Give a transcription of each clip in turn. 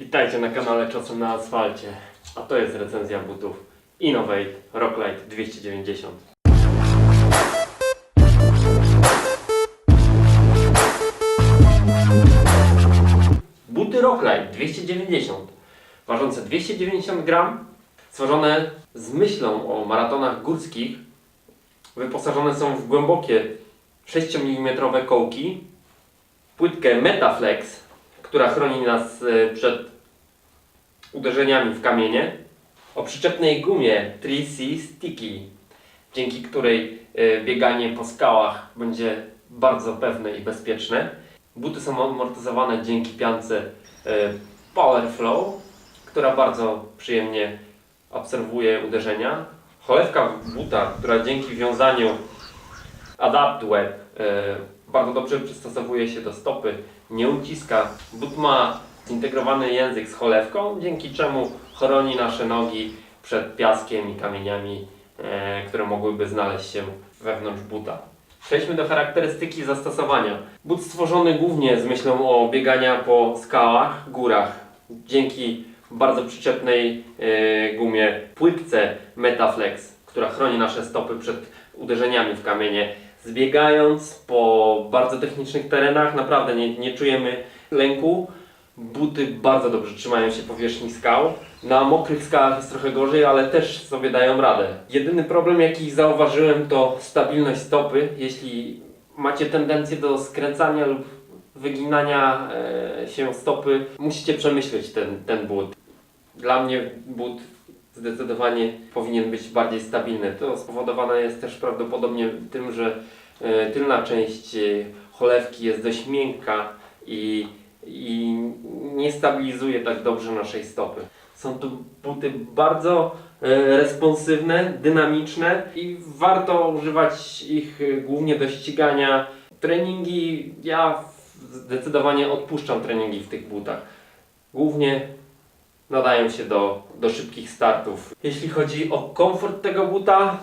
Witajcie na kanale Czasem na asfalcie. A to jest recenzja butów Innovate Rocklight 290. Buty Rocklight 290, ważące 290 gram, stworzone z myślą o maratonach górskich, wyposażone są w głębokie 6 mm kołki, płytkę Metaflex, która chroni nas e, przed uderzeniami w kamienie, o przyczepnej gumie 3C Sticky, dzięki której e, bieganie po skałach będzie bardzo pewne i bezpieczne. Buty są amortyzowane dzięki piance e, Power Flow, która bardzo przyjemnie obserwuje uderzenia. Cholewka buta, która dzięki wiązaniu Adapt Web bardzo dobrze przystosowuje się do stopy, nie uciska. But ma zintegrowany język z cholewką, dzięki czemu chroni nasze nogi przed piaskiem i kamieniami, e, które mogłyby znaleźć się wewnątrz buta. Przejdźmy do charakterystyki zastosowania. But stworzony głównie z myślą o biegania po skałach, górach. Dzięki bardzo przyczepnej e, gumie płytce Metaflex, która chroni nasze stopy przed uderzeniami w kamienie. Zbiegając po bardzo technicznych terenach, naprawdę nie, nie czujemy lęku. Buty bardzo dobrze trzymają się powierzchni skał. Na mokrych skałach jest trochę gorzej, ale też sobie dają radę. Jedyny problem, jaki zauważyłem, to stabilność stopy. Jeśli macie tendencję do skręcania lub wyginania e, się stopy, musicie przemyśleć ten, ten but. Dla mnie but zdecydowanie powinien być bardziej stabilny. To spowodowane jest też prawdopodobnie tym, że e, tylna część e, cholewki jest dość miękka i, i nie stabilizuje tak dobrze naszej stopy. Są to buty bardzo e, responsywne, dynamiczne i warto używać ich głównie do ścigania. Treningi, ja zdecydowanie odpuszczam treningi w tych butach. Głównie nadają się do, do szybkich startów. Jeśli chodzi o komfort tego buta,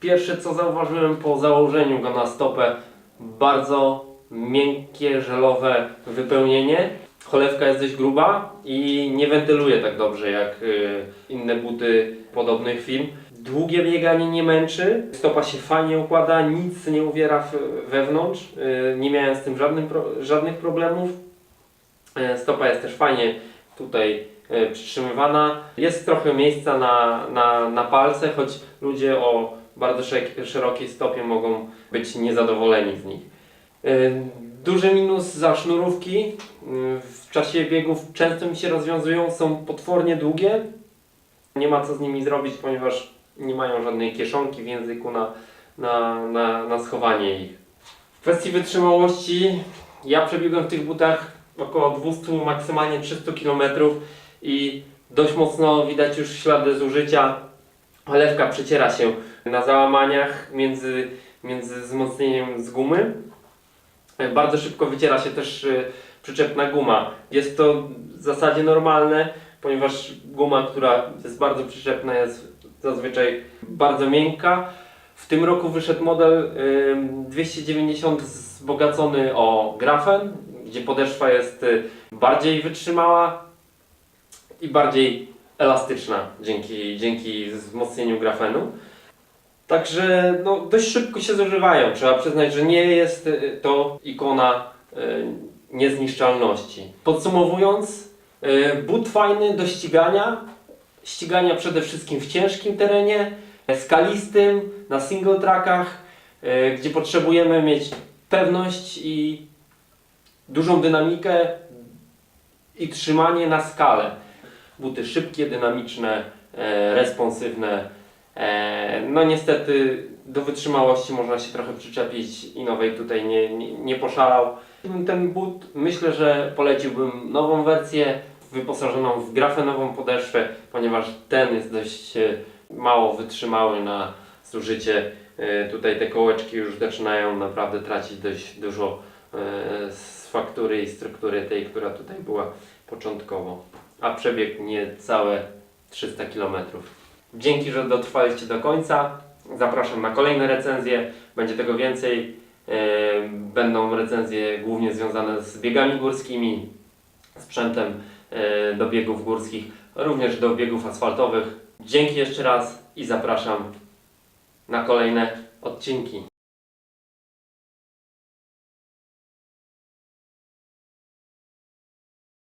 pierwsze co zauważyłem po założeniu go na stopę, bardzo miękkie, żelowe wypełnienie. Cholewka jest dość gruba i nie wentyluje tak dobrze jak y, inne buty podobnych firm. Długie bieganie nie męczy, stopa się fajnie układa, nic nie uwiera wewnątrz. Y, nie miałem z tym żadnych problemów. E, Stopa jest też fajnie tutaj przytrzymywana. Jest trochę miejsca na, na, na palce, choć ludzie o bardzo szerokiej stopie mogą być niezadowoleni z nich. E, Duży minus za sznurówki. E, W czasie biegów często mi się rozwiązują, są potwornie długie. Nie ma co z nimi zrobić, ponieważ nie mają żadnej kieszonki w języku na, na, na, na schowanie ich. W kwestii wytrzymałości, ja przebiegłem w tych butach około 200, maksymalnie 300 km i dość mocno widać już ślady zużycia. Cholewka przeciera się na załamaniach między, między wzmocnieniem z gumy. Bardzo szybko wyciera się też y, przyczepna guma. Jest to w zasadzie normalne, ponieważ guma, która jest bardzo przyczepna, jest zazwyczaj bardzo miękka. W tym roku wyszedł model ym, 290 wzbogacony o grafen, gdzie podeszwa jest y, bardziej wytrzymała i bardziej elastyczna dzięki, dzięki wzmocnieniu grafenu. Także no, dość szybko się zużywają. Trzeba przyznać, że nie jest y, to ikona y, niezniszczalności. Podsumowując, y, but fajny do ścigania. Ścigania przede wszystkim w ciężkim terenie, skalistym, na single trackach, y, gdzie potrzebujemy mieć pewność i dużą dynamikę i trzymanie na skalę. Buty szybkie, dynamiczne, e, responsywne. E, no niestety do wytrzymałości można się trochę przyczepić i nowej tutaj nie, nie, nie poszalał. Ten but myślę, że poleciłbym nową wersję wyposażoną w grafenową podeszwę, ponieważ ten jest dość e, mało wytrzymały na zużycie. Tutaj te kołeczki już zaczynają naprawdę tracić dość dużo z faktury i struktury tej, która tutaj była początkowo. A przebieg niecałe 300 km. Dzięki, że dotrwaliście do końca. Zapraszam na kolejne recenzje. Będzie tego więcej. E, Będą recenzje głównie związane z biegami górskimi, sprzętem e, do biegów górskich, również do biegów asfaltowych. Dzięki jeszcze raz i zapraszam na kolejne odcinki.